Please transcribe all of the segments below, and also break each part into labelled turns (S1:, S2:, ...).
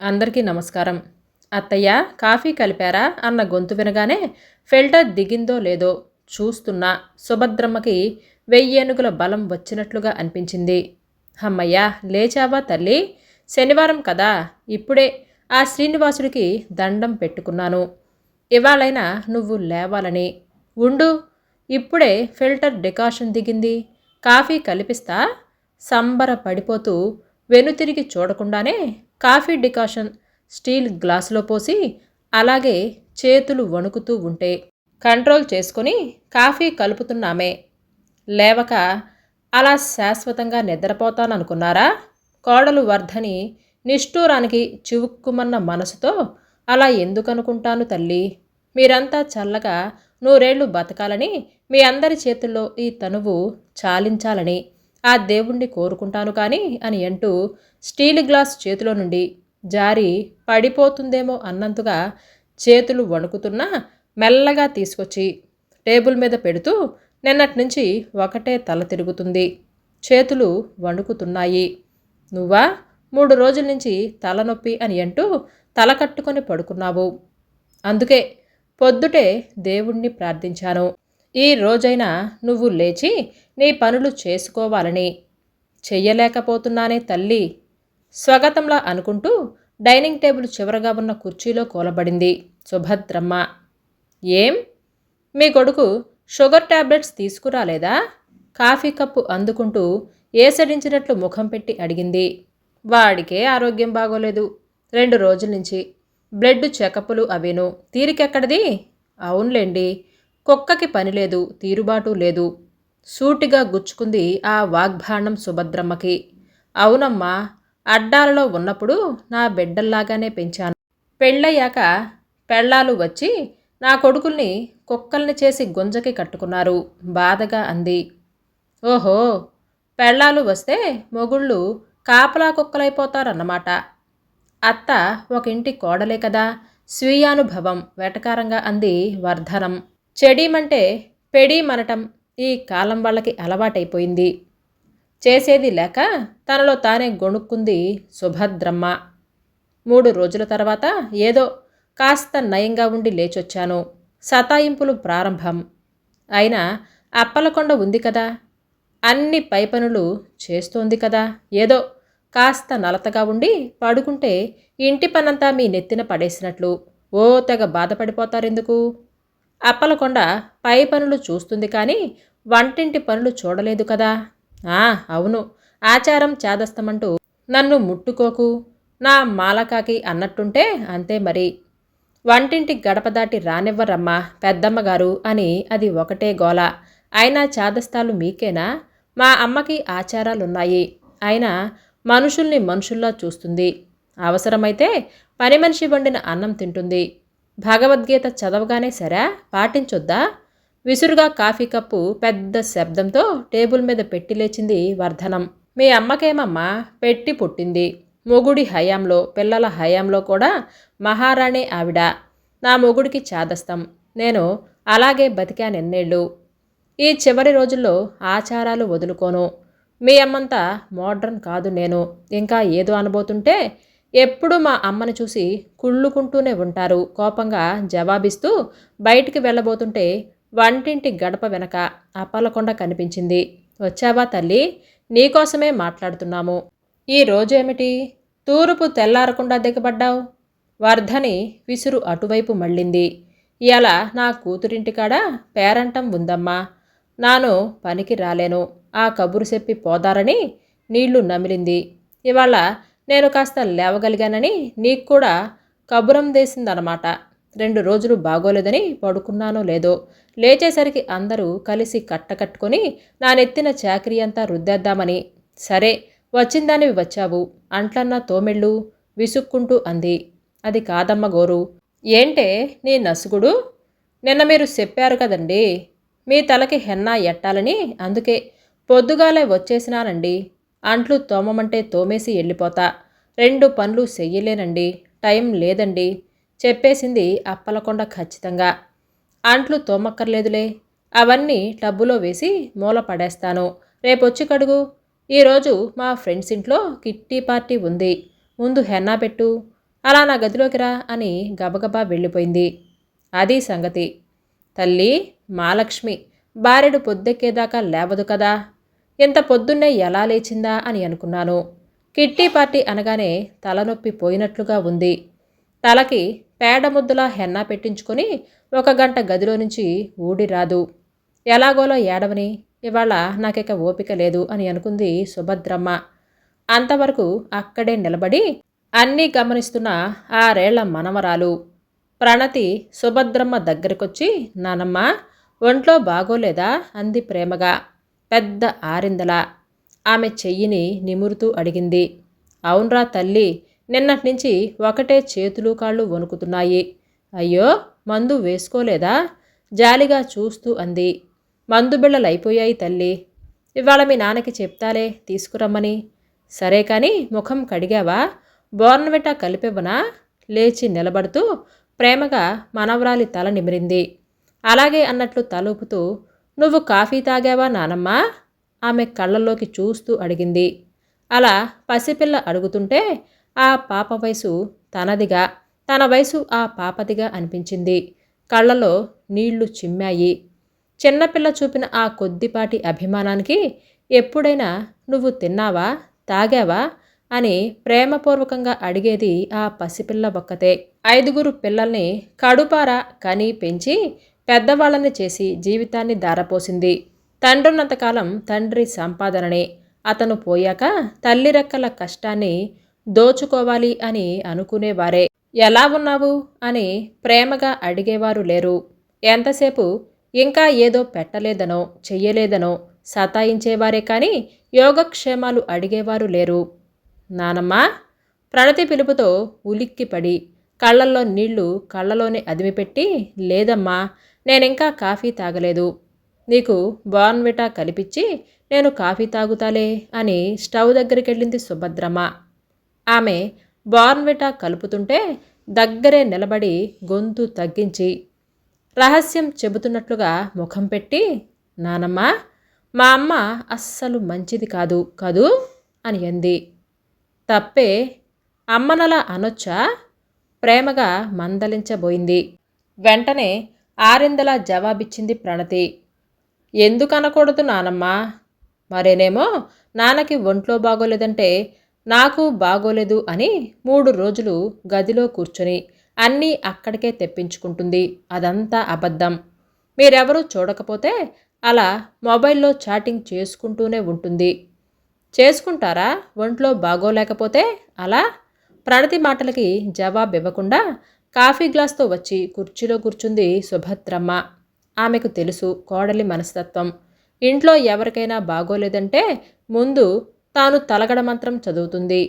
S1: అందరికీ నమస్కారం. అత్తయ్య కాఫీ కలిపారా అన్న గొంతు వినగానే ఫిల్టర్ దిగిందో లేదో చూస్తున్నా సుభద్రమ్మకి వెయ్యేనుగుల బలం వచ్చినట్లుగా అనిపించింది. అమ్మయ్యా లేచావా తల్లి? శనివారం కదా ఇప్పుడే ఆ శ్రీనివాసుడికి దండం పెట్టుకున్నాను. ఇవాళైనా నువ్వు లేవాలని. ఉండు ఇప్పుడే ఫిల్టర్ డికాషన్ దిగింది. కాఫీ కలిపిస్తా సంబర పడిపోతూ వెనుతిరిగి చూడకుండానే కాఫీ డికాషన్ స్టీల్ గ్లాసులో పోసి అలాగే చేతులు వణుకుతూ ఉంటే కంట్రోల్ చేసుకొని కాఫీ కలుపుతున్నామే. లేవక అలా శాశ్వతంగా నిద్రపోతాననుకున్నారా? కోడలు వర్ధని నిష్ఠూరానికి చివుక్కుమన్న మనసుతో అలా ఎందుకనుకుంటాను తల్లి? మీరంతా చల్లగా నూరేళ్ళు బతకాలని మీ అందరి చేతుల్లో ఈ తనువు చాలించాలని ఆ దేవుణ్ణి కోరుకుంటాను కానీ అని అంటూ స్టీల్ గ్లాస్ చేతిలో నుండి జారి పడిపోతుందేమో అన్నంతగా చేతులు వణుకుతున్నా మెల్లగా తీసుకొచ్చి టేబుల్ మీద పెడుతూ నిన్నటి నుంచి ఒకటే తల తిరుగుతుంది. చేతులు వణుకుతున్నాయి. నువ్వా? మూడు రోజుల నుంచి తలనొప్పి అని అంటూ తల కట్టుకొని పడుకున్నావు. అందుకే పొద్దుటే దేవుణ్ణి ప్రార్థించాను. ఈ రోజైనా నువ్వు లేచి నీ పనులు చేసుకోవాలని చెయ్యలేకపోతున్నానే తల్లి స్వాగతంలా అనుకుంటూ డైనింగ్ టేబుల్ చివరగా ఉన్న కుర్చీలో కూలబడింది సుభద్రమ్మ. ఏం? మీ కొడుకు షుగర్ టాబ్లెట్స్ తీసుకురాలేదా? కాఫీ కప్పు అందుకుంటూ ఏసడించినట్లు ముఖం పెట్టి అడిగింది. వాడికే ఆరోగ్యం బాగోలేదు. రెండు రోజుల నుంచి బ్లడ్ చెకప్పులు అవేను. తీరికెక్కడిది? అవునులేండి. కుక్కకి పని లేదు తీరుబాటు లేదు. సూటిగా గుచ్చుకుంది ఆ వాగ్బాణం సుభద్రమ్మకి. అవునమ్మా అడ్డాలలో ఉన్నప్పుడు నా బిడ్డల్లాగానే పెంచాను. పెళ్ళయ్యాక పెళ్ళాలు వచ్చి నా కొడుకుల్ని కుక్కల్ని చేసి గుంజకి కట్టుకున్నారు బాధగా అంది. ఓహో పెళ్ళాలు వస్తే మొగుళ్ళు కాపలా కుక్కలైపోతారన్నమాట. అత్త ఒక ఇంటి కోడలే కదా స్వీయానుభవం వెటకారంగా అంది వర్ధనం. చెడీమంటే పెడీమనటం ఈ కాలం వాళ్ళకి అలవాటైపోయింది. చేసేది లేక తనలో తానే గొణుక్కుంది సుభద్రమ్మ. మూడు రోజుల తర్వాత ఏదో కాస్త నయంగా ఉండి లేచొచ్చాను. సతాయింపులు ప్రారంభం. అయినా అప్పలకొండ ఉంది కదా. అన్ని పై పనులు చేస్తోంది కదా. ఏదో కాస్త నలతగా ఉండి పడుకుంటే ఇంటి పనంతా మీ నెత్తిన పడేసినట్లు. ఓ తెగ బాధపడిపోతారెందుకు? అప్పలకొండ పై పనులు చూస్తుంది కానీ వంటింటి పనులు చూడలేదు కదా. ఆ అవును. ఆచారం చాదస్తమంటూ నన్ను ముట్టుకోకు. నా మాలకాకి అన్నట్టుంటే అంతే మరి. వంటింటి గడప దాటి రానివ్వరమ్మా పెద్దమ్మగారు అని అది ఒకటే గోల. అయినా చాదస్తాలు మీకేనా? మా అమ్మకి ఆచారాలున్నాయి. అయినా మనుషుల్ని మనుషుల్లా చూస్తుంది. అవసరమైతే పని మనిషి వండిన అన్నం తింటుంది. భగవద్గీత చదవగానే సరే? పాటించొద్దా? విసురుగా కాఫీ కప్పు పెద్ద శబ్దంతో టేబుల్ మీద పెట్టి లేచింది వర్ధనం. మీ అమ్మకేమమ్మా? పెట్టి పుట్టింది. మొగుడి హయాంలో పిల్లల హయాంలో కూడా మహారాణి ఆవిడ. నా మొగుడికి చాదస్తం. నేను అలాగే బతికానెన్నేళ్ళు. ఈ చివరి రోజుల్లో ఆచారాలు వదులుకోను. మీ అమ్మంతా మోడ్రన్ కాదు నేను. ఇంకా ఏదో అనబోతుంటే ఎప్పుడు మా అమ్మని చూసి కుళ్ళుకుంటూనే ఉంటారు. కోపంగా జవాబిస్తూ బయటికి వెళ్ళబోతుంటే వంటింటి గడప వెనక అప్పలకొండ కనిపించింది. వచ్చావా తల్లి? నీకోసమే మాట్లాడుతున్నాము. ఈ రోజేమిటి? తూర్పు తెల్లారకుండా దిగబడ్డావు? వర్ధని విసురు అటువైపు మళ్ళింది. ఇలా నా కూతురింటికాడ? పేరంటం ఉందమ్మా. నాను పనికి రాలేను. ఆ కబురు చెప్పి పోదారని నీళ్ళు నమిలింది. ఇవాళ నేను కాస్త లేవగలిగానని నీకు కూడా కబురం దేసిందనమాట. రెండు రోజులు బాగోలేదని పడుకున్నానో లేదో లేచేసరికి అందరూ కలిసి కట్టకట్టుకొని నా నెత్తిన చాకరీ అంతా రుద్దేద్దామని సరే వచ్చిందానివి వచ్చావు అంట్లన్న తోమెళ్ళు విసుక్కుంటూ అంది. అది కాదమ్మ గోరు. ఏంటే నీ నసుగుడు? నిన్న మీరు చెప్పారు కదండి మీ తలకి హెన్నా ఎట్టాలని అందుకే పొద్దుగాలే వచ్చేసినానండి. అంట్లు తోమమంటే తోమేసి వెళ్ళిపోతా రెండు పనులు చెయ్యలేనండి టైం లేదండి. చెప్పేసింది అప్పలకొండ ఖచ్చితంగా. అంట్లు తోమక్కర్లేదులే. అవన్నీ టబ్బులో వేసి మూల పడేస్తాను. రేపొచ్చి కడుగు. ఈరోజు మా ఫ్రెండ్స్ ఇంట్లో కిట్టి పార్టీ ఉంది. ముందు హెన్నా పెట్టు. అలా నా గదిలోకి రా అని గబగబా వెళ్ళిపోయింది. అది సంగతి. తల్లి మాలక్ష్మి బారెడు పొద్దెక్కేదాకా లేవదు కదా. ఇంత పొద్దున్నే ఎలా లేచిందా అని అనుకున్నాను. కిట్టి పార్టీ అనగానే తలనొప్పి పోయినట్లుగా ఉంది. తలకి పేడ ముద్దలా హెన్నా పెట్టించుకొని ఒక గంట గదిలో నుంచి ఊడి రాదు. ఎలాగోలో ఏడవని ఇవాళ నాకిక ఓపిక లేదు అని అనుకుంది సుభద్రమ్మ. అంతవరకు అక్కడే నిలబడి అన్నీ గమనిస్తున్న ఆరేళ్ళ మనవరాలు. ప్రణతి సుభద్రమ్మ దగ్గరికొచ్చి నానమ్మ ఒంట్లో బాగోలేదా? అంది ప్రేమగా. పెద్ద ఆరిందలా. ఆమె చెయ్యిని నిమురుతూ అడిగింది. అవునరా తల్లి నిన్నటి నుంచి ఒకటే చేతులు కాళ్ళు వణుకుతున్నాయి. అయ్యో మందు వేసుకోలేదా? జాలిగా చూస్తూ అంది. మందు బిళ్ళలైపోయాయి తల్లి. ఇవాళ మీ నాన్నకి చెప్తాలే తీసుకురమ్మని. సరే కానీ ముఖం కడిగావా? బోర్నవిటా కలిపివ్వనా? లేచి నిలబడుతూ ప్రేమగా మనవరాలి తల నిమిరింది. అలాగే అన్నట్లు తలూపుతూ నువ్వు కాఫీ తాగావా నానమ్మా? ఆమె కళ్ళల్లోకి చూస్తూ అడిగింది. అలా పసిపిల్ల అడుగుతుంటే ఆ పాప వయసు తనదిగా తన వయసు ఆ పాపదిగా అనిపించింది. కళ్ళలో నీళ్ళు చిమ్మాయి. చిన్నపిల్ల చూపిన ఆ కొద్దిపాటి అభిమానానికి ఎప్పుడైనా నువ్వు తిన్నావా తాగావా అని ప్రేమపూర్వకంగా అడిగేది ఆ పసిపిల్ల ఒక్కతే. ఐదుగురు పిల్లల్ని కడుపార కని పెంచి పెద్దవాళ్ళని చేసి జీవితాన్ని దారపోసింది. తండ్రున్నంతకాలం తండ్రి సంపాదననే. అతను పోయాక తల్లి రెక్కల కష్టాన్ని దోచుకోవాలి అని అనుకునేవారే. ఎలా ఉన్నావు? అని ప్రేమగా అడిగేవారు లేరు. ఎంతసేపు? ఇంకా ఏదో పెట్టలేదనో చెయ్యలేదనో సతాయించేవారే కానీ యోగక్షేమాలు అడిగేవారు లేరు. నానమ్మా! ప్రణతి పిలుపుతో ఉలిక్కిపడి కళ్ళల్లో నీళ్ళు కళ్ళలోనే అదిమిపెట్టి లేదమ్మా నేనింకా కాఫీ తాగలేదు. నీకు బార్న్విటా కలిపిచ్చి నేను కాఫీ తాగుతాలే అని స్టవ్ దగ్గరికి వెళ్ళింది సుభద్రమ్మ. ఆమె బార్న్విటా కలుపుతుంటే దగ్గరే నిలబడి గొంతు తగ్గించి రహస్యం చెబుతున్నట్లుగా ముఖం పెట్టి నానమ్మ మా అమ్మ అస్సలు మంచిది కాదు కదూ? అని అంది. తప్పే అమ్మనలా అనొచ్చా? ప్రేమగా మందలించబోయింది. వెంటనే ఆరిందలా జవాబిచ్చింది ప్రణతి. ఎందుకు అనకూడదు నానమ్మా మరేనేమో నాన్నకి ఒంట్లో బాగోలేదంటే నాకు బాగోలేదు అని మూడు రోజులు గదిలో కూర్చొని అన్నీ అక్కడికే తెప్పించుకుంటుంది. అదంతా అబద్ధం. మీరెవరూ చూడకపోతే అలా మొబైల్లో చాటింగ్ చేసుకుంటూనే ఉంటుంది. చేసుకుంటారా? ఒంట్లో బాగోలేకపోతే అలా? ప్రణతి మాటలకి జవాబు ఇవ్వకుండా కాఫీ గ్లాస్తో వచ్చి కుర్చీలో కూర్చుంది సుభద్రమ్మ. ఆమెకు తెలుసు కోడలి మనస్తత్వం. ఇంట్లో ఎవరికైనా బాగోలేదంటే ముందు తాను తలగడ మంత్రం చదువుతుంది.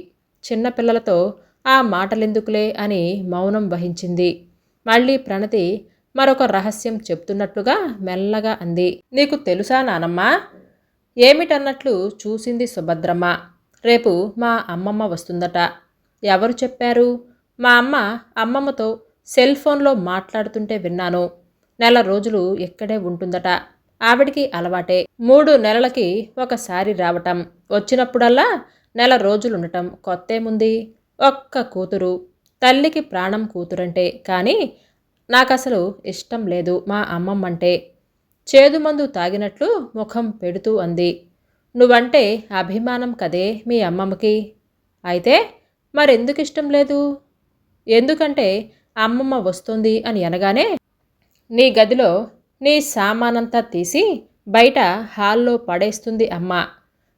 S1: చిన్నపిల్లలతో ఆ మాటలెందుకులే అని మౌనం వహించింది. మళ్ళీ ప్రణతి మరొక రహస్యం చెప్తున్నట్లుగా మెల్లగా అంది. నీకు తెలుసా నానమ్మా? ఏమిటన్నట్లు చూసింది సుభద్రమ్మ. రేపు మా అమ్మమ్మ వస్తుందట. ఎవరు చెప్పారు? మా అమ్మ అమ్మమ్మతో సెల్ ఫోన్లో మాట్లాడుతుంటే విన్నాను. నెల రోజులు ఇక్కడే ఉంటుందట. ఆవిడికి అలవాటే. మూడు నెలలకి ఒకసారి రావటం. వచ్చినప్పుడల్లా నెల రోజులుండటం కొత్తేముంది? ఒక్క కూతురు. తల్లికి ప్రాణం కూతురంటే కానీ నాకసలు ఇష్టం లేదు మా అమ్మమ్మంటే. చేదుమందు తాగినట్లు ముఖం పెడుతూ అంది. నువ్వంటే అభిమానం కదే మీ అమ్మమ్మకి? అయితే మరెందుకు ఇష్టం లేదు? ఎందుకంటే అమ్మమ్మ వస్తుంది అని అనగానే నీ గదిలో నీ సామానంతా తీసి బయట హాల్లో పడేస్తుంది అమ్మ.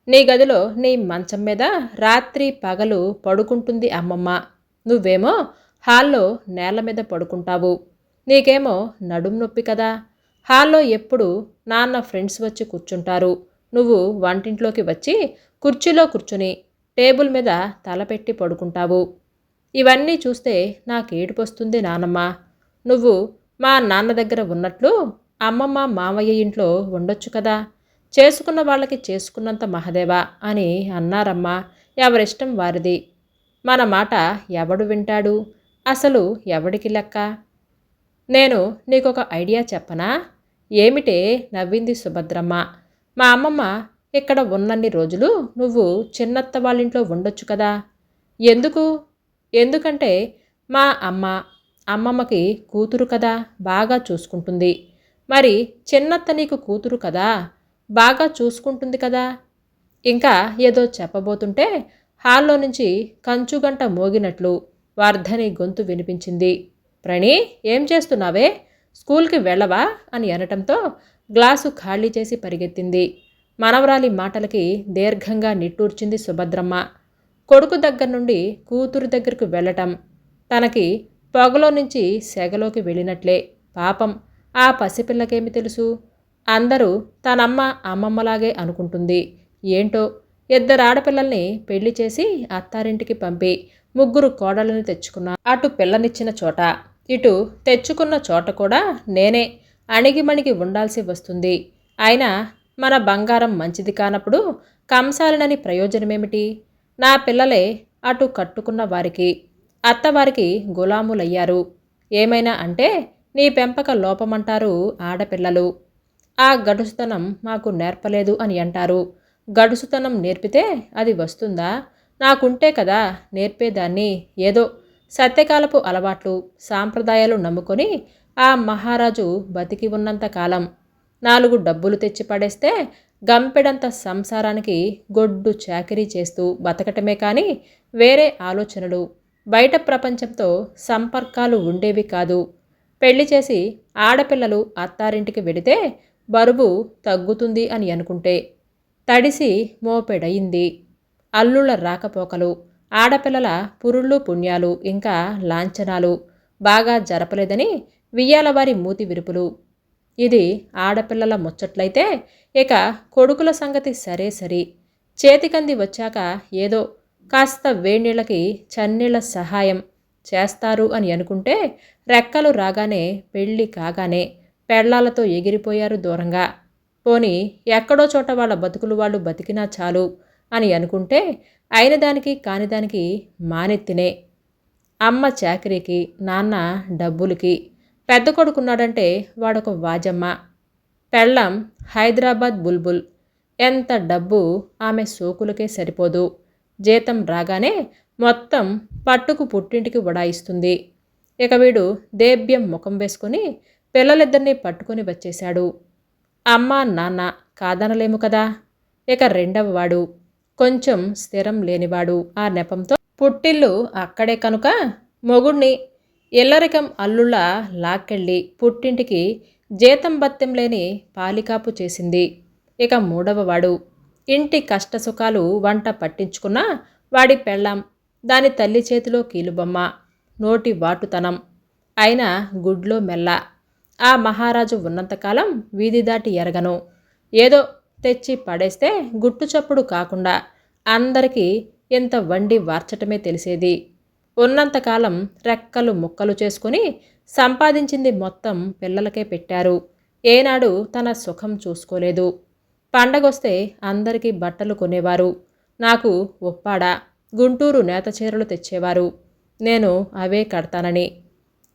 S1: నీ గదిలో నీ మంచం మీద రాత్రి పగలు పడుకుంటుంది అమ్మమ్మ. నువ్వేమో హాల్లో నేల మీద పడుకుంటావు. నీకేమో నడుం నొప్పి కదా. హాల్లో ఎప్పుడు నాన్న ఫ్రెండ్స్ వచ్చి కూర్చుంటారు. నువ్వు వంటింట్లోకి వచ్చి కుర్చీలో కూర్చుని టేబుల్ మీద తలపెట్టి పడుకుంటావు. ఇవన్నీ చూస్తే నాకు ఏడుపొస్తుంది నానమ్మ. నువ్వు మా నాన్న దగ్గర ఉన్నట్లు అమ్మమ్మ మామయ్య ఇంట్లో ఉండొచ్చు కదా? చేసుకున్న వాళ్ళకి చేసుకున్నంత మహదేవా అని అన్నారమ్మా. ఎవరిష్టం వారిది? మన మాట ఎవడు వింటాడు? అసలు ఎవడికి లెక్క? నేను నీకొక ఐడియా చెప్పనా? ఏమిటే? నవ్వింది సుభద్రమ్మ. మా అమ్మమ్మ ఇక్కడ ఉన్నన్ని రోజులు నువ్వు చిన్నత్త వాళ్ళ ఇంట్లో ఉండొచ్చు కదా? ఎందుకు? ఎందుకంటే మా అమ్మ అమ్మమ్మకి కూతురు కదా బాగా చూసుకుంటుంది. మరి చిన్నత్త నీకు కూతురు కదా బాగా చూసుకుంటుంది కదా. ఇంకా ఏదో చెప్పబోతుంటే హాల్లో నుంచి కంచుగంట మోగినట్లు వర్ధని గొంతు వినిపించింది. ప్రణి ఏం చేస్తున్నావే? స్కూల్కి వెళ్ళవా? అని అనటంతో గ్లాసు ఖాళీ చేసి పరిగెత్తింది. మనవరాలి మాటలకి దీర్ఘంగా నిట్టూర్చింది సుభద్రమ్మ. కొడుకు దగ్గర నుండి కూతురు దగ్గరకు వెళ్ళటం తనకి పొగలో నుంచి సెగలోకి వెళ్ళినట్లే. పాపం ఆ పసిపిల్లకేమి తెలుసు? అందరూ తనమ్మ అమ్మమ్మలాగే అనుకుంటుంది. ఏంటో? ఇద్దరు ఆడపిల్లల్ని పెళ్ళి చేసి అత్తారింటికి పంపి ముగ్గురు కోడళ్ళని తెచ్చుకున్నా అటు పిల్లనిచ్చిన చోట ఇటు తెచ్చుకున్న చోట కూడా నేనే అణిగిమణిగి ఉండాల్సి వస్తుంది. అయినా మన బంగారం మంచిది కానప్పుడు కంసాలినని ప్రయోజనమేమిటి? నా పిల్లలే అటు కట్టుకున్న వారికి అత్తవారికి గులాములయ్యారు. ఏమైనా అంటే నీ పెంపక లోపమంటారు ఆడపిల్లలు. ఆ గడుసుతనం మాకు నేర్పలేదు అని అంటారు. గడుసుతనం నేర్పితే అది వస్తుందా? నాకుంటే కదా నేర్పేదాన్ని ఏదో సత్యకాలపు అలవాట్లు సాంప్రదాయాలు నమ్ముకొని ఆ మహారాజు బతికి ఉన్నంత కాలం. నాలుగు డబ్బులు తెచ్చి పడేస్తే గంపెడంత సంసారానికి గొడ్డు చాకరీ చేస్తూ బతకటమే కానీ వేరే ఆలోచనలు. బయట ప్రపంచంతో సంపర్కాలు ఉండేవి కాదు. పెళ్ళి చేసి ఆడపిల్లలు అత్తారింటికి వెడితే బరువు తగ్గుతుంది అని అనుకుంటే తడిసి మోపెడయింది. అల్లుళ్ళ రాకపోకలు ఆడపిల్లల పురుళ్ళు పుణ్యాలు ఇంకా లాంఛనాలు బాగా జరపలేదని వియ్యాలవారి మూతి విరుపులు. ఇది ఆడపిల్లల ముచ్చట్లయితే ఇక కొడుకుల సంగతి సరే సరి. చేతికంది వచ్చాక ఏదో కాస్త వేణీళ్ళకి చన్నీళ్ళ సహాయం చేస్తారు అని అనుకుంటే రెక్కలు రాగానే పెళ్ళి కాగానే పెళ్ళాలతో ఎగిరిపోయారు దూరంగా. పోని ఎక్కడో చోట వాళ్ళ బతుకులు వాళ్ళు బతికినా చాలు అని అనుకుంటే అయిన దానికి కాని దానికి మానెత్తినే. అమ్మ చాకరీకి నాన్న డబ్బులకి పెద్ద కొడుకున్నాడంటే వాడొక వాజమ్మ. పెళ్ళం హైదరాబాద్ బుల్బుల్. ఎంత డబ్బు ఆమె సోకులకే సరిపోదు. జీతం రాగానే మొత్తం పట్టుకు పుట్టింటికి ఉడాయిస్తుంది ఇక వీడు దేభ్యం ముఖం వేసుకొని పిల్లలిద్దరినీ పట్టుకొని వచ్చేశాడు. అమ్మ నాన్న కాదనలేము కదా? ఇక రెండవ వాడు కొంచెం స్థిరం లేనివాడు ఆ నెపంతో పుట్టిల్లు అక్కడే కనుక మొగుణ్ణి ఇల్లరికం అల్లుళ్ళ లాక్కెళ్ళి పుట్టింటికి జీతం బత్యం లేని పాలికాపు చేసింది. ఇక మూడవవాడు ఇంటి కష్టసుఖాలు వంట పట్టించుకున్న వాడి పెళ్ళాం దాని తల్లి చేతిలో కీలుబొమ్మ నోటి వాటుతనం. అయిన గుడ్లో మెల్ల. ఆ మహారాజు ఉన్నంతకాలం వీధి దాటి ఎరగను. ఏదో తెచ్చి పడేస్తే గుట్టు చప్పుడు కాకుండా అందరికీ ఇంత వండి వార్చటమే తెలిసేది. ఉన్నంతకాలం రెక్కలు ముక్కలు చేసుకుని సంపాదించింది మొత్తం పిల్లలకే పెట్టారు. ఏనాడు తన సుఖం చూసుకోలేదు. పండగొస్తే అందరికీ బట్టలు కొనేవారు. నాకు ఒప్పాడ? గుంటూరు నేత చీరలు తెచ్చేవారు. నేను అవే కడతానని.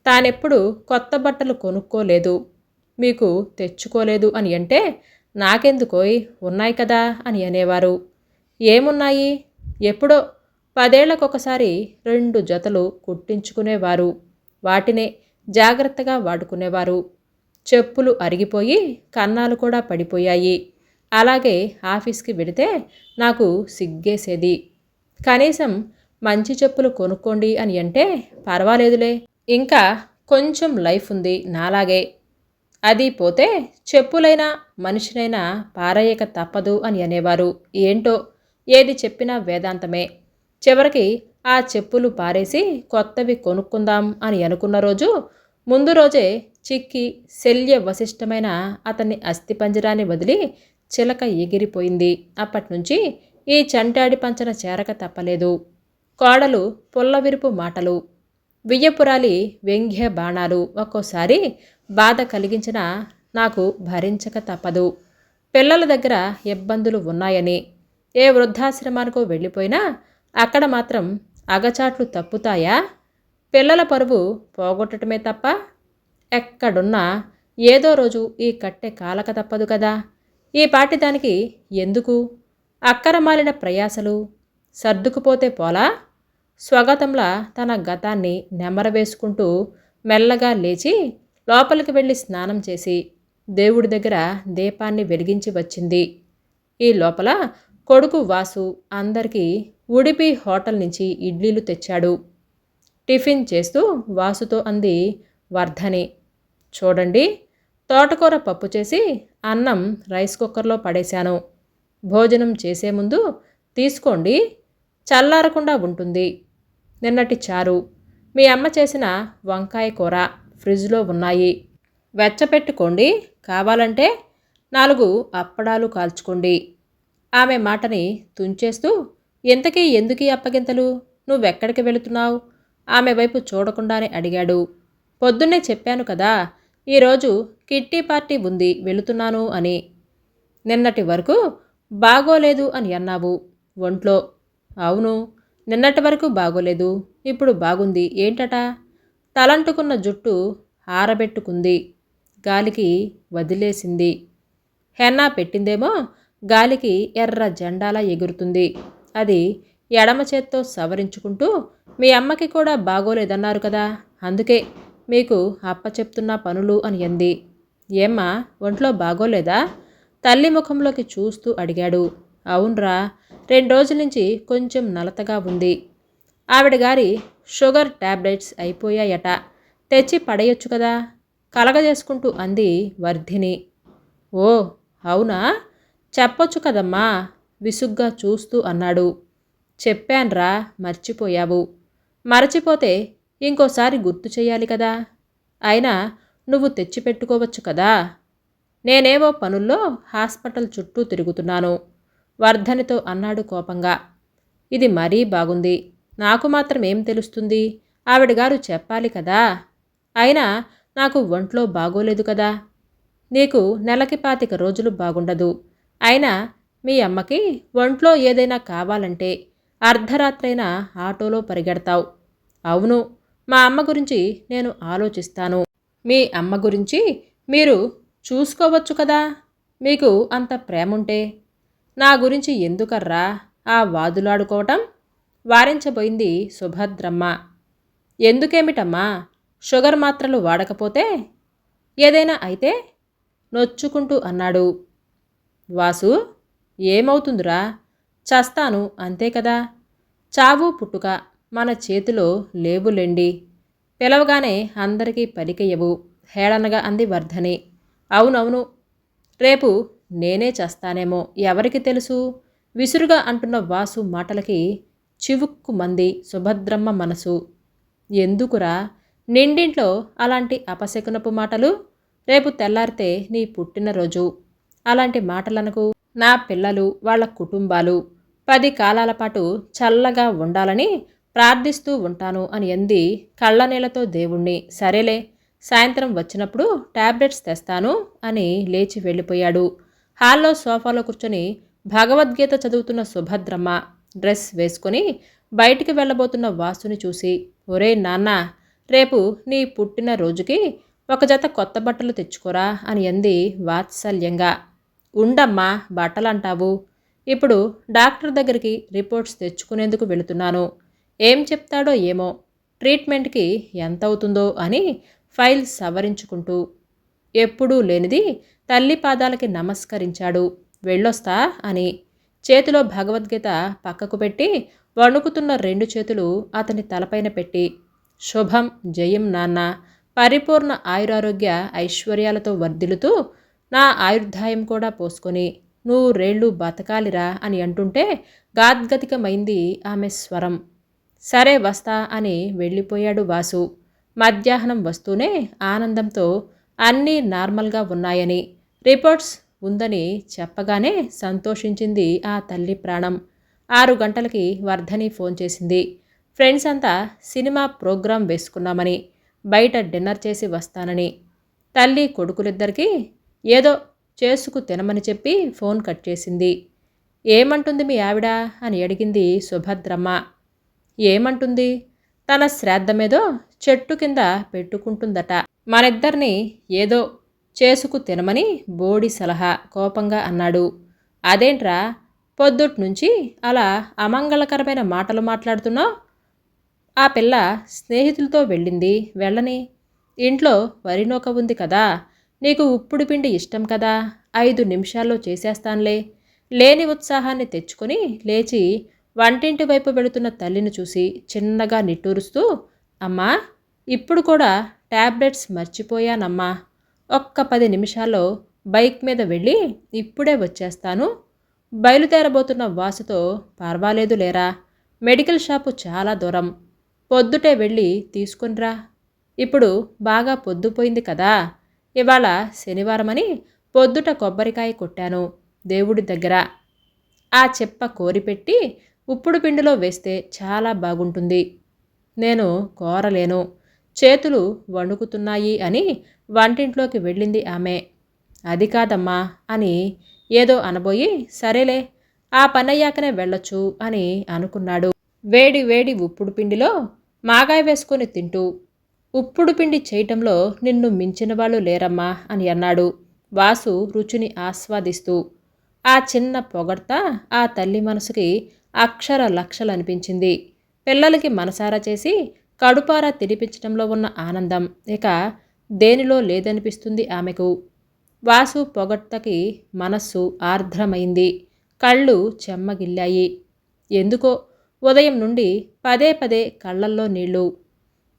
S1: తానెప్పుడు కొత్త బట్టలు కొనుక్కోలేదు. మీకు తెచ్చుకోలేదు అని అంటే నాకెందుకోయ్? ఉన్నాయి కదా అని అనేవారు. ఏమున్నాయి? ఎప్పుడో పదేళ్ళకొకసారి రెండు జతలు కుట్టించుకునేవారు. వాటినే జాగ్రత్తగా వాడుకునేవారు. చెప్పులు అరిగిపోయి కన్నాలు కూడా పడిపోయాయి. అలాగే ఆఫీస్కి వెడితే నాకు సిగ్గేసేది. కనీసం మంచి చెప్పులు కొనుక్కోండి అని అంటే పర్వాలేదులే. ఇంకా కొంచెం లైఫ్ ఉంది నాలాగే. అది పోతే చెప్పులైనా మనిషినైనా పారయ్యక తప్పదు అని అనేవారు. ఏంటో ఏది చెప్పినా వేదాంతమే. చివరికి ఆ చెప్పులు పారేసి కొత్తవి కొనుక్కుందాం అని అనుకున్న రోజు ముందు రోజే చిక్కి శల్య వశిష్టమైన అతన్ని అస్థిపంజరాన్ని వదిలి చిలక ఎగిరిపోయింది. అప్పటినుంచి ఈ చంటాడి పంచన చేరక తప్పలేదు. కోడలు పుల్లవిరుపు మాటలు. వియ్యపురాలి వ్యంగ్య బాణాలు. ఒక్కోసారి బాధ కలిగించిన నాకు భరించక తప్పదు. పిల్లల దగ్గర ఇబ్బందులు ఉన్నాయని. ఏ వృద్ధాశ్రమానికో వెళ్ళిపోయినా అక్కడ మాత్రం అగచాట్లు తప్పుతాయా? పిల్లల పరువు పోగొట్టడమే తప్ప ఎక్కడున్నా ఏదో రోజు ఈ కట్టె కాలక తప్పదు కదా. ఈ పాటి దానికి ఎందుకు? అక్కరమాలిన ప్రయాసలు సర్దుకుపోతే పోలా? స్వగతంలా తన గతాన్ని నెమరవేసుకుంటూ మెల్లగా లేచి లోపలికి వెళ్ళి స్నానం చేసి దేవుడి దగ్గర దీపాన్ని వెలిగించి వచ్చింది. ఈ లోపల కొడుకు వాసు అందరికీ ఉడిపి హోటల్ నుంచి ఇడ్లీలు తెచ్చాడు. టిఫిన్ చేస్తూ వాసుతో అంది వర్ధని చూడండి తోటకూర పప్పు చేసి అన్నం రైస్ కుక్కర్లో పడేశాను. భోజనం చేసే ముందు తీసుకోండి. చల్లారకుండా ఉంటుంది. నిన్నటి చారు. మీ అమ్మ చేసిన వంకాయ కూర ఫ్రిడ్జ్లో ఉన్నాయి. వెచ్చపెట్టుకోండి. కావాలంటే నాలుగు అప్పడాలు కాల్చుకోండి. ఆమె మాటని తుంచేస్తూ ఇంతకీ ఎందుకీ అప్పగింతలు? నువ్వెక్కడికి వెళుతున్నావు? ఆమె వైపు చూడకుండానే అడిగాడు. పొద్దున్నే చెప్పాను కదా ఈరోజు కిట్టి పార్టీ ఉంది వెళుతున్నాను అని. నిన్నటి వరకు బాగోలేదు అని అన్నావు. ఒంట్లో అవును నిన్నటి వరకు బాగోలేదు ఇప్పుడు బాగుంది ఏంటట? తలంటుకున్న జుట్టు ఆరబెట్టుకుంది గాలికి వదిలేసింది. హెన్నా పెట్టిందేమో గాలికి ఎర్ర జెండాలా ఎగురుతుంది. అది ఎడమ చేత్తో సవరించుకుంటూ మీ అమ్మకి కూడా బాగోలేదన్నారు కదా అందుకే మీకు అప్ప చెప్తున్న పనులు అని అంది. ఏమ్మా ఒంట్లో బాగోలేదా? తల్లి ముఖంలోకి చూస్తూ అడిగాడు. అవునరా రెండు రోజుల నుంచి కొంచెం నలతగా ఉంది. ఆవిడ గారి షుగర్ టాబ్లెట్స్ అయిపోయాయట. తెచ్చి పడేయొచ్చు కదా? కలగజేసుకుంటూ అంది వర్ధిని. ఓ అవునా? చెప్పొచ్చు కదమ్మా విసుగ్గా చూస్తూ అన్నాడు. చెప్పాన్రా మర్చిపోయావు. మరచిపోతే ఇంకోసారి గుర్తు చేయాలి కదా? అయినా నువ్వు తెచ్చిపెట్టుకోవచ్చు కదా? నేనేవో పనుల్లో హాస్పిటల్ చుట్టూ తిరుగుతున్నాను. వర్ధనితో అన్నాడు కోపంగా. ఇది మరీ బాగుంది. నాకు మాత్రం ఏం తెలుస్తుంది? ఆవిడ గారు చెప్పాలి కదా. అయినా నాకు ఒంట్లో బాగోలేదు కదా. నీకు నెలకి పాతిక రోజులు బాగుండదు. అయినా మీ అమ్మకి ఒంట్లో ఏదైనా కావాలంటే అర్ధరాత్రైనా ఆటోలో పరిగెడతావు. అవును మా అమ్మ గురించి నేను ఆలోచిస్తాను. మీ అమ్మ గురించి మీరు చూసుకోవచ్చు కదా. మీకు అంత ప్రేముంటే నా గురించి ఎందుకర్రా ఆ వాదులాడుకోవటం? వారించబోయింది సుభద్రమ్మ. ఎందుకేమిటమ్మా? షుగర్ మాత్రలు వాడకపోతే? ఏదైనా అయితే నొచ్చుకుంటూ అన్నాడు. వాసు ఏమవుతుందిరా? చస్తాను అంతే కదా. చావు పుట్టుక మన చేతిలో లేవులెండి. పిలవగానే అందరికీ పలికెయ్యవు హేళనగా అంది వర్ధని. అవునవును. రేపు నేనే చేస్తానేమో ఎవరికి తెలుసు? విసురుగా అంటున్న వాసు మాటలకి చివుక్కు మంది సుభద్రమ్మ మనసు. ఎందుకురా? నిండింట్లో అలాంటి అపశకునపు మాటలు? రేపు తెల్లారితే నీ పుట్టినరోజు. అలాంటి మాటలనకు నా పిల్లలు వాళ్ళ కుటుంబాలు. పది కాలాల పాటు చల్లగా ఉండాలని ప్రార్థిస్తూ ఉంటాను అని అంది కళ్ళనీళ్ళతో దేవుణ్ణి. సరేలే సాయంత్రం వచ్చినప్పుడు టాబ్లెట్స్ తెస్తాను అని లేచి వెళ్ళిపోయాడు. హాల్లో సోఫాలో కూర్చొని భగవద్గీత చదువుతున్న సుభద్రమ్మ డ్రెస్ వేసుకొని బయటికి వెళ్ళబోతున్న వాసుని చూసి ఒరే నాన్న రేపు నీ పుట్టిన రోజుకి ఒక జత కొత్త బట్టలు తెచ్చుకోరా అని అంది వాత్సల్యంగా. ఉండమ్మా బట్టలంటావు. ఇప్పుడు డాక్టర్ దగ్గరికి రిపోర్ట్స్ తెచ్చుకునేందుకు వెళుతున్నాను. ఏం చెప్తాడో ఏమో ట్రీట్మెంట్కి ఎంత అవుతుందో అని ఫైల్ సవరించుకుంటూ ఎప్పుడూ లేనిది తల్లి పాదాలకి నమస్కరించాడు. వెళ్ళొస్తా అని చేతిలో భగవద్గీత పక్కకు పెట్టి వణుకుతున్న రెండు చేతులు అతని తలపైన పెట్టి శుభం జయం నాన్న. పరిపూర్ణ ఆయురారోగ్య ఐశ్వర్యాలతో వర్ధిల్లుతూ నా ఆయుర్ధాయం కూడా పోసుకొని నూరేళ్ళు బతకాలిరా అని అంటుంటే గాద్గతికమైంది ఆమె స్వరం. సరే వస్తా అని వెళ్ళిపోయాడు వాసు. మధ్యాహ్నం వస్తూనే ఆనందంతో అన్నీ నార్మల్గా ఉన్నాయని రిపోర్ట్స్ ఉందని చెప్పగానే సంతోషించింది ఆ తల్లి ప్రాణం. ఆరు గంటలకి వర్ధని ఫోన్ చేసింది. ఫ్రెండ్స్ అంతా సినిమా ప్రోగ్రాం వేసుకున్నామని బయట డిన్నర్ చేసి వస్తానని. తల్లి కొడుకులిద్దరికీ ఏదో చేసుకు తినమని చెప్పి ఫోన్ కట్ చేసింది. ఏమంటుంది మీ ఆవిడ? అని అడిగింది సుభద్రమ్మ. ఏమంటుంది? తన శ్రాద్ధమేదో చెట్టు కింద పెట్టుకుంటుందట. మనిద్దరిని ఏదో చేసుకు తినమని బోడి సలహా కోపంగా అన్నాడు. అదేంట్రా పొద్దుట్నుంచి అలా అమంగళకరమైన మాటలు మాట్లాడుతున్నావు? ఆ పిల్ల స్నేహితులతో వెళ్ళింది. వెళ్ళని ఇంట్లో వరినోక ఉంది కదా నీకు ఉప్పుడు పిండి ఇష్టం కదా ఐదు నిమిషాల్లో చేసేస్తానులే. లేని ఉత్సాహాన్ని తెచ్చుకొని లేచి వంటింటి వైపు వెళుతున్న తల్లిని చూసి చిన్నగా నిట్టూరుస్తూ అమ్మా ఇప్పుడు కూడా ట్యాబ్లెట్స్ మర్చిపోయానమ్మా. ఒక్క పది నిమిషాల్లో బైక్ మీద వెళ్ళి ఇప్పుడే వచ్చేస్తాను. బయలుదేరబోతున్న వాసుతో పర్వాలేదు లేరా. మెడికల్ షాపు చాలా దూరం. పొద్దుటే వెళ్ళి తీసుకునిరా. ఇప్పుడు బాగా పొద్దుపోయింది కదా. ఇవాళ శనివారమని పొద్దుట కొబ్బరికాయ కొట్టాను దేవుడి దగ్గర. ఆ చెప్ప కోరిపెట్టి ఉప్పుడు పిండిలో వేస్తే చాలా బాగుంటుంది. నేను కోరలేను. చేతులు వణుకుతున్నాయి అని వంటింట్లోకి వెళ్ళింది ఆమె. అది కాదమ్మా అని ఏదో అనబోయి సరేలే ఆ పనయ్యాకనే వెళ్ళొచ్చు అని అనుకున్నాడు. వేడి వేడి ఉప్పుడు పిండిలో మాగాయ వేసుకొని తింటూ ఉప్పుడు పిండి చేయటంలో నిన్ను మించిన వాళ్ళు లేరమ్మా అని అన్నాడు. వాసు రుచిని ఆస్వాదిస్తూ ఆ చిన్న పొగడ్త ఆ తల్లి మనసుకి అక్షర లక్షలనిపించింది. పిల్లలకి మనసారా చేసి కడుపారా తినిపించడంలో ఉన్న ఆనందం ఇక దేనిలో లేదనిపిస్తుంది ఆమెకు. వాసు పొగడ్తకి మనస్సు ఆర్ద్రమైంది. కళ్ళు చెమ్మగిల్లాయి. ఎందుకో ఉదయం నుండి పదే పదే కళ్ళల్లో నీళ్ళు.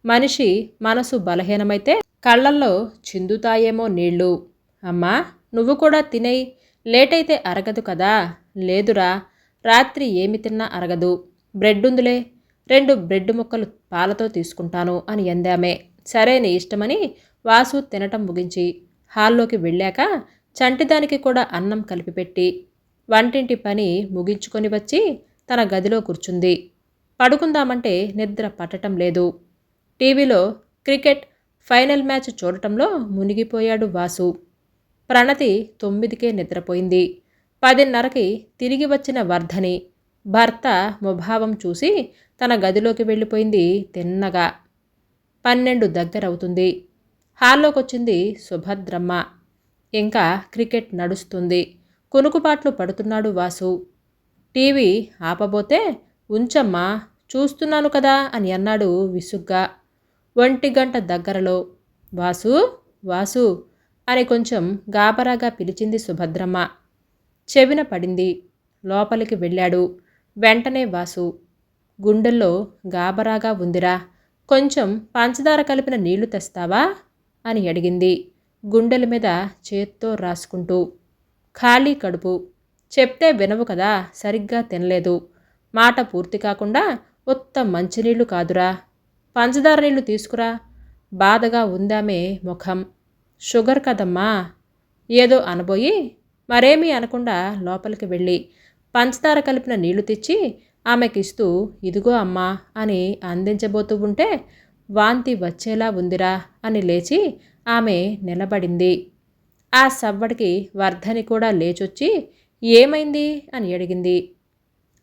S1: మనిషి మనసు బలహీనమైతే కళ్ళల్లో చిందుతాయేమో నీళ్ళు. అమ్మా నువ్వు కూడా తినేయి. లేటైతే అరగదు కదా. లేదురా. రాత్రి ఏమి తిన్నా అరగదు. బ్రెడ్ ఉందిలే రెండు బ్రెడ్ ముక్కలు పాలతో తీసుకుంటాను అని ఎందామే సరే నీ ఇష్టమని వాసు తినటం ముగించి హాల్లోకి వెళ్ళాక చంటిదానికి కూడా అన్నం కలిపిపెట్టి వంటింటి పని ముగించుకొని వచ్చి తన గదిలో కూర్చుంది. పడుకుందామంటే నిద్ర పట్టటం లేదు. టీవీలో క్రికెట్ ఫైనల్ మ్యాచ్ చూడటంలో మునిగిపోయాడు వాసు. ప్రణతి తొమ్మిదికే నిద్రపోయింది. పదిన్నరకి తిరిగి వచ్చిన వర్ధని భర్త ముభావం చూసి తన గదిలోకి వెళ్ళిపోయింది తిన్నగా. పన్నెండు దగ్గరవుతుంది. హాల్లోకొచ్చింది సుభద్రమ్మ. ఇంకా క్రికెట్ నడుస్తుంది. కునుకుపాట్లు పడుతున్నాడు వాసు. టీవీ ఆపబోతే ఉంచమ్మా చూస్తున్నాను కదా అని అన్నాడు విసుగ్గా. ఒంటి గంట దగ్గరలో వాసు వాసు అని కొంచెం గాబరాగా పిలిచింది సుభద్రమ్మ. చెవిన పడింది. లోపలికి వెళ్ళాడు. వెంటనే వాసు గుండెల్లో గాబరాగా ఉందిరా. కొంచెం పంచదార కలిపిన నీళ్ళు తెస్తావా? అని అడిగింది. గుండెల మీద చేత్తో రాసుకుంటూ ఖాళీ కడుపు. చెప్తే వినవు కదా సరిగ్గా తినలేదు. మాట పూర్తి కాకుండా ఉత్త మంచినీళ్ళు కాదురా. పంచదార నీళ్ళు తీసుకురా. బాధగా ఉందామే ముఖం. షుగర్ కదమ్మా. ఏదో అనబోయి మరేమీ అనకుండా లోపలికి వెళ్ళి పంచదార కలిపిన నీళ్ళు తెచ్చి ఆమెకిస్తూ ఇదిగో అమ్మా అని అందించబోతూ ఉంటే వాంతి వచ్చేలా ఉందిరా అని లేచి ఆమె నిలబడింది. ఆ సవ్వడికి వర్ధని కూడా లేచొచ్చి ఏమైంది? అని అడిగింది.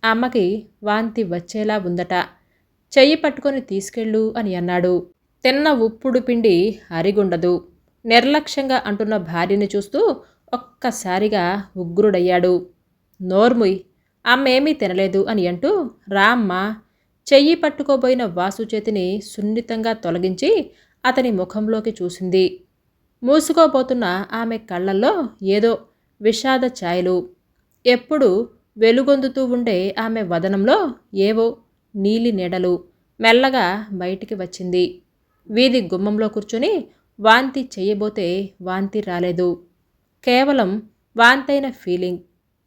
S1: అమ్మకి వాంతి వచ్చేలా ఉందట. చెయ్యి పట్టుకొని తీసుకెళ్ళు అని అన్నాడు. తిన్న ఉప్పుడు పిండి అరిగుండదు. నిర్లక్ష్యంగా అంటున్న భార్యని చూస్తూ ఒక్కసారిగా ఉగ్రుడయ్యాడు. నోర్ముయ్ అమ్మేమీ తినలేదు అని అంటూ రామ్మ చెయ్యి పట్టుకోబోయిన వాసు చేతిని సున్నితంగా తొలగించి అతని ముఖంలోకి చూసింది. మూసుకోబోతున్న ఆమె కళ్ళల్లో ఏదో విషాద ఛాయలు. ఎప్పుడు వెలుగొందుతూ ఉండే ఆమె వదనంలో ఏవో నీలి నీడలు మెల్లగా బయటికి వచ్చింది. వీధి గుమ్మంలో కూర్చొని వాంతి చేయబోతే వాంతి రాలేదు. కేవలం వాంతైన ఫీలింగ్.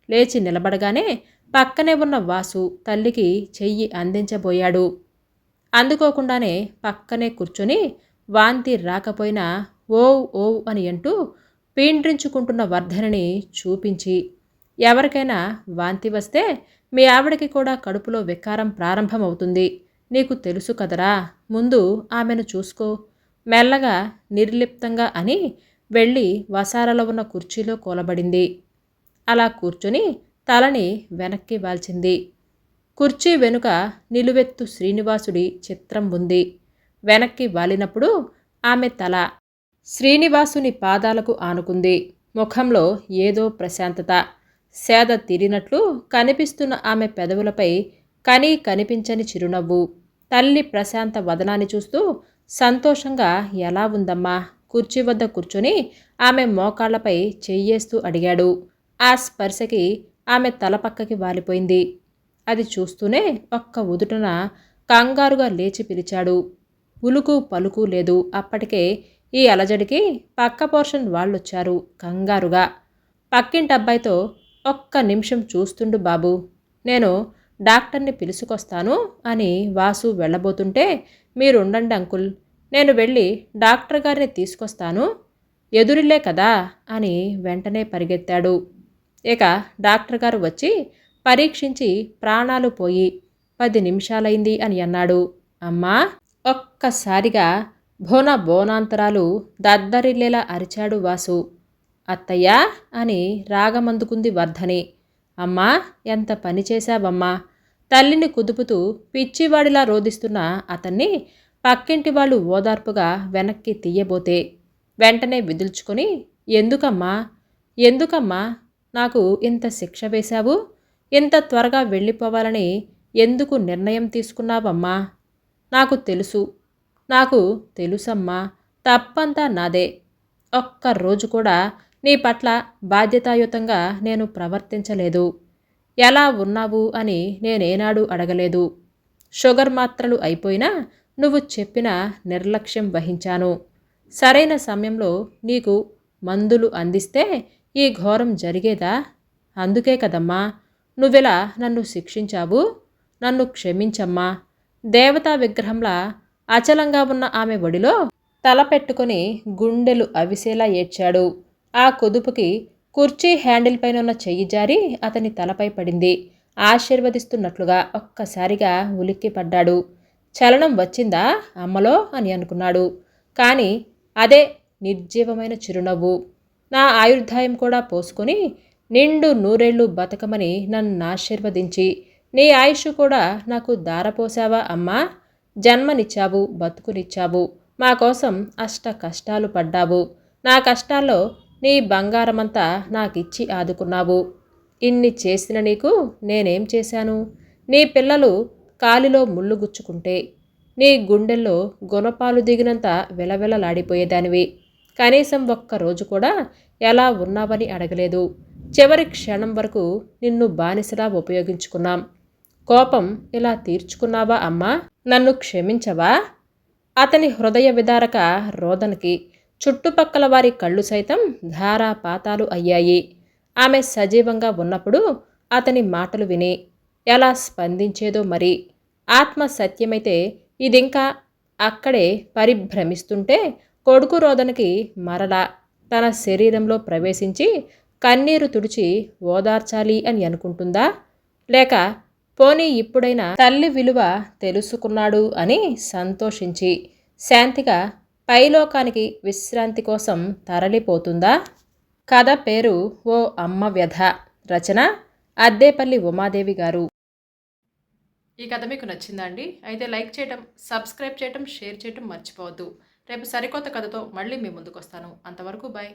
S1: లేచి నిలబడగానే పక్కనే ఉన్న వాసు తల్లికి చెయ్యి అందించబోయాడు. అందుకోకుండానే పక్కనే కూర్చొని వాంతి రాకపోయినా ఓవ్ ఓవ్ అని అంటూ పీండ్రించుకుంటున్న వర్ధనని చూపించి ఎవరికైనా వాంతి వస్తే మీ ఆవిడకి కూడా కడుపులో వికారం ప్రారంభమవుతుంది. నీకు తెలుసు కదరా ముందు ఆమెను చూసుకో. మెల్లగా నిర్లిప్తంగా అని వెళ్ళి వసారలో ఉన్న కుర్చీలో కూలబడింది. అలా కూర్చొని తలని వెనక్కి వాల్చింది. కుర్చీ వెనుక నిలువెత్తు శ్రీనివాసుడి చిత్రం ఉంది. వెనక్కి వాలినప్పుడు ఆమె తల శ్రీనివాసుని పాదాలకు ఆనుకుంది. ముఖంలో ఏదో ప్రశాంతత. సేద తీరినట్లు కనిపిస్తున్న ఆమె పెదవులపై కనీ కనిపించని చిరునవ్వు. తల్లి ప్రశాంత వదనాన్ని చూస్తూ సంతోషంగా ఎలా ఉందమ్మా? కుర్చీ వద్ద కూర్చుని ఆమె మోకాళ్ళపై చెయ్యేస్తూ అడిగాడు. ఆ స్పర్శకి ఆమె తల పక్కకి వాలిపోయింది. అది చూస్తూనే ఒక్క ఉదుటన కంగారుగా లేచి పిలిచాడు. ఉలుకు పలుకు లేదు. అప్పటికే ఈ అలజడికి పక్క పోర్షన్ వాళ్ళొచ్చారు కంగారుగా. పక్కింటి అబ్బాయితో ఒక్క నిమిషం చూస్తుండు బాబు నేను డాక్టర్ని పిలుచుకొస్తాను అని వాసు వెళ్ళబోతుంటే మీరుండండి అంకుల్ నేను వెళ్ళి డాక్టర్ గారిని తీసుకొస్తాను. ఎదురిల్లే కదా అని వెంటనే పరిగెత్తాడు. ఇక డాక్టర్ గారు వచ్చి పరీక్షించి ప్రాణాలు పోయి పది నిమిషాలైంది అని అన్నాడు. అమ్మా! ఒక్కసారిగా భోన బోనాంతరాలు దద్దరిల్లేలా అరిచాడు వాసు. అత్తయ్య! అని రాగమందుకుంది వర్ధని. అమ్మా! ఎంత పని చేశావమ్మా! తల్లిని కుదుపుతూ పిచ్చివాడిలా రోధిస్తున్న అతన్ని పక్కింటి వాళ్ళు ఓదార్పుగా వెనక్కి తీయబోతే వెంటనే విదుల్చుకొని ఎందుకమ్మా? ఎందుకమ్మా? నాకు ఇంత శిక్ష వేశావు? ఇంత త్వరగా వెళ్ళిపోవాలని ఎందుకు నిర్ణయం తీసుకున్నావమ్మా? నాకు తెలుసు. నాకు తెలుసమ్మా. తప్పంతా నాదే. ఒక్క రోజు కూడా నీ పట్ల బాధ్యతాయుతంగా నేను ప్రవర్తించలేదు. ఎలా ఉన్నావు అని నేనేనాడు అడగలేదు. షుగర్ మాత్రలు అయిపోయినా నువ్వు చెప్పిన నిర్లక్ష్యం వహించాను. సరైన సమయంలో నీకు మందులు అందిస్తే ఈ ఘోరం జరిగేదా? అందుకే కదమ్మా నువ్వెలా నన్ను శిక్షించావు? నన్ను క్షమించమ్మా. దేవతా విగ్రహంలా అచలంగా ఉన్న ఆమె ఒడిలో తల పెట్టుకొని గుండెలు అవిసేలా ఏడ్చాడు. ఆ కుదుపుకి కుర్చీ హ్యాండిల్ పైన ఉన్న చెయ్యి జారి అతని తలపై పడింది. ఆశీర్వదిస్తున్నట్లుగా ఒక్కసారిగా ఉలిక్కిపడ్డాడు. చలనం వచ్చిందా? అమ్మలో అని అనుకున్నాడు. కానీ అదే నిర్జీవమైన చిరునవ్వు. నా ఆయుర్ధాయం కూడా పోసుకొని నిండు నూరేళ్ళు బతకమని నన్ను ఆశీర్వదించి నీ ఆయుష్ కూడా నాకు దారపోసావా అమ్మా? జన్మనిచ్చావు బతుకునిచ్చావు. మా కోసం అష్ట కష్టాలు పడ్డావు. నా కష్టాల్లో నీ బంగారమంతా నాకిచ్చి ఆదుకున్నావు. ఇన్ని చేసిన నీకు నేనేం చేశాను? నీ పిల్లలు కాలిలో ముళ్ళు గుచ్చుకుంటే నీ గుండెల్లో గుణపాలు దిగినంత వెలవెలలాడిపోయేదానివి. కనీసం ఒక్క రోజు కూడా ఎలా ఉన్నావని అడగలేదు. చివరి క్షణం వరకు నిన్ను బానిసలా ఉపయోగించుకున్నాం. కోపం ఇలా తీర్చుకున్నావా అమ్మా? నన్ను క్షమించవా? అతని హృదయ విదారక రోదనకి చుట్టుపక్కల వారి కళ్ళు సైతం ధారాపాతాలు అయ్యాయి. ఆమె సజీవంగా ఉన్నప్పుడు అతని మాటలు విని ఎలా స్పందించేదో మరి. ఆత్మ సత్యమైతే ఇదింకా అక్కడే పరిభ్రమిస్తుంటే కొడుకు రోదనకి మరలా తన శరీరంలో ప్రవేశించి కన్నీరు తుడిచి ఓదార్చాలి అని అనుకుంటుందా? లేక పోనీ ఇప్పుడైనా తల్లి విలువ తెలుసుకున్నాడు అని సంతోషించి శాంతిగా పైలోకానికి విశ్రాంతి కోసం తరలిపోతుందా? కథ పేరు ఓ అమ్మ వ్యధ రచన అద్దేపల్లి ఉమాదేవి గారు. ఈ కథ మీకు నచ్చిందండి అయితే లైక్ చేయటం సబ్స్క్రైబ్ చేయటం షేర్ చేయటం మర్చిపోవద్దు. రేపు సరికొత్త కథతో మళ్ళీ మీ ముందుకు వస్తాను అంతవరకు బాయ్